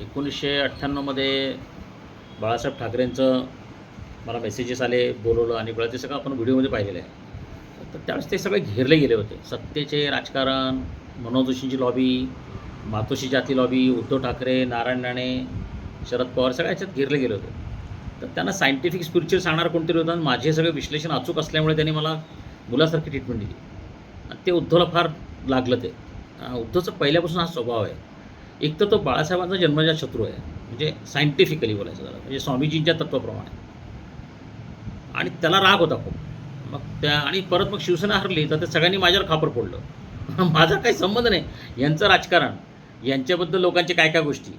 एकोणीसशे अठ्ठ्याण्णवमध्ये बाळासाहेब ठाकरेंचं मला मेसेजेस आले बोलवलं आणि बळा ते सगळं आपण व्हिडिओमध्ये पाहिलेलं आहे. तर त्यावेळेस ते सगळे घेरले गेले होते. सत्तेचे राजकारण मनोज जोशींची लॉबी मातोशी जाती लॉबी उद्धव ठाकरे नारायण राणे शरद पवार सगळ्या याच्यात घेरले गेले होते. तर त्यांना सायंटिफिक स्पिरिच्युअल सांगणार कोणतरी होतं? आणि माझे सगळे विश्लेषण अचूक असल्यामुळे त्यांनी मला मुलासारखी ट्रीटमेंट दिली. आणि ते उद्धवला फार लागलं ते. अं, उद्धवचा पहिल्यापासून हा स्वभाव आहे. एक तर तो बाळासाहेबांचा जन्मजात शत्रू आहे. म्हणजे सायंटिफिकली बोलायचं झालं म्हणजे स्वामीजींच्या तत्वाप्रमाणे. आणि त्याला राग होता खूप. मग त्या आणि परत मग शिवसेना हरली तर ते सगळ्यांनी माझ्यावर खापर फोडलं. माझा काही संबंध नाही. यांचं राजकारण यांच्याबद्दल लोकांचे काय काय गोष्टी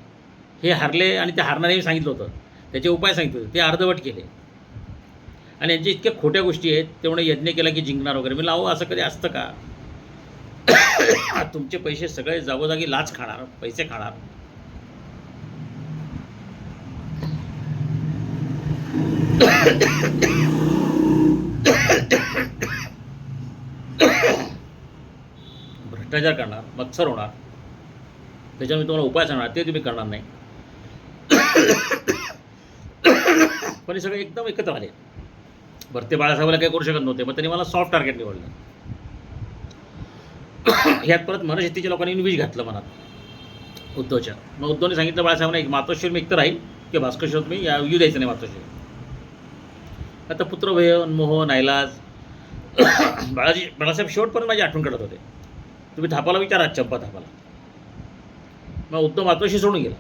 हे हरले आणि ते हारणारे सांगितलं होतं. त्याचे उपाय सांगितले होते. ते अर्धवट केले. आणि यांच्या इतक्या खोट्या गोष्टी आहेत तेवढं यज्ञ केला की जिंकणार वगैरे. मी लावू असं कधी असतं का? तुमचे पैसे सगळे जागोजागी लाच खाणार पैसे खाणार. भ्रष्टाचार करणार मत्सर होणार. त्याच्यावर मी तुम्हाला उपाय सांगणार ते तुम्ही करणार नाही. पण हे सगळे एकदम एकत्र आले. भरते ते बाळासाहेबाला काही करू शकत नव्हते मग त्यांनी मला सॉफ्ट टार्गेट निवडलं. ह्यात परत मनशक्तीच्या लोकांनी विष घातलं मनात. उद्धवच्या. मग उद्धवने सांगितलं बाळासाहेबांना एक मातोश्वर मी एकतर राहील किंवा भास्कर मी या येऊ द्यायचं नाही मातोश्वर आता पुत्रभय मोह नायलाज. बाळाजी बाळासाहेब शेवटपर्यंत माझी आठवण काढत होते. तुम्ही थापाला विचारा चंपा थापाला. मग उद्धव मातोश्री सोडून गेला.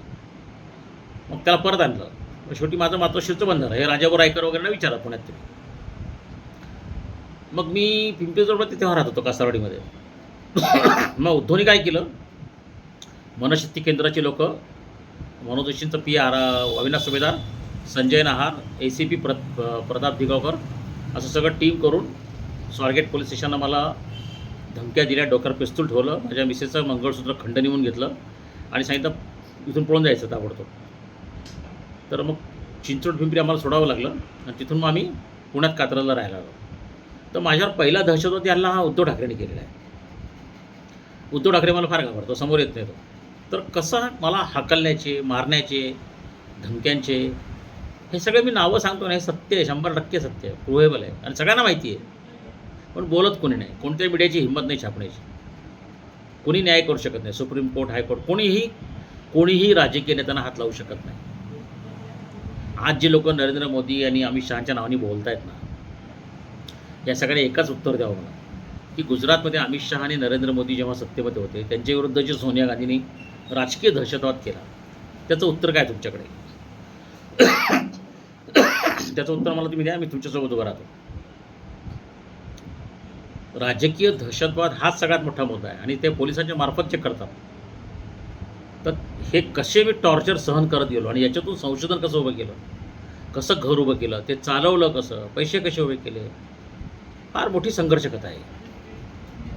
मग त्याला परत आणलं. मग शेवटी माझं मातोश्रीचं बंधन हे राजाभाऊ रायकर वगैरे विचारा पुण्यात तुम्ही. मग मी पिंपरी चौकात तेव्हा राहत होतो कासारवाडीमध्ये. मग उद्धवने काय केलं? मनशक्ती केंद्राचे लोक मनोज जोशींचं P R Avinash Subhedar Sanjay Nahar A C P प्र प्रताप दिगावकर असं सगळं टीम करून स्वारगेट पोलीस स्टेशनला मला धमक्या दिल्या डोक्यावर पिस्तूल ठेवलं माझ्या मिसेसचं मंगळसूत्र खंड नेऊन घेतलं आणि सांगितलं इथून पळून जायचं ताबडतोब. तर मग चिंचवड पिंपरी आम्हाला सोडावं लागलं आणि तिथून मग आम्ही पुण्यात कात्रजला राहायला आलो तर माझ्यावर पहिला दहशतवादी हल्ला हा उद्धव ठाकरेंनी केलेला आहे. उद्धव ठाकरे मला फार घाबरतो समोर येत नाही तो. तर कसं मला हाकलण्याचे मारण्याचे धमक्यांचे हे सगळे मी नावं सांगतो ना हे सत्य आहे शंभर टक्के सत्य आहे प्रूव्हेबल आहे आणि सगळ्यांना माहिती आहे. पण बोलत कोणी नाही कोणत्याही मीडियाची हिंमत नाही छापण्याची. कोणी न्याय करू शकत नाही सुप्रीम कोर्ट हायकोर्ट कोणीही कोणीही राजकीय नेत्यांना हात लावू शकत नाही. आज जे लोक नरेंद्र मोदी आणि अमित शहाच्या नावाने बोलत आहेत ना या सगळ्यांना एकच उत्तर द्यावं मला की गुजरातमध्ये अमित शहा आणि नरेंद्र मोदी जेव्हा सत्तेमध्ये होते त्यांच्या विरुद्ध जे सोनिया गांधींनी राजकीय दहशतवाद केला त्याचं उत्तर काय तुमच्याकडे? त्याचं उत्तर मला तुम्ही द्या मी तुमच्यासोबत उभं राहतो. राजकीय दहशतवाद हाच सगळ्यात मोठा मुद्दा आहे आणि ते पोलिसांच्या मार्फत चेक करतात तर हे कसे मी टॉर्चर सहन करत गेलो आणि याच्यातून संशोधन कसं उभं केलं कसं घर उभं केलं ते चालवलं कसं पैसे कसे उभे केले फार मोठी संघर्ष कथा आहे.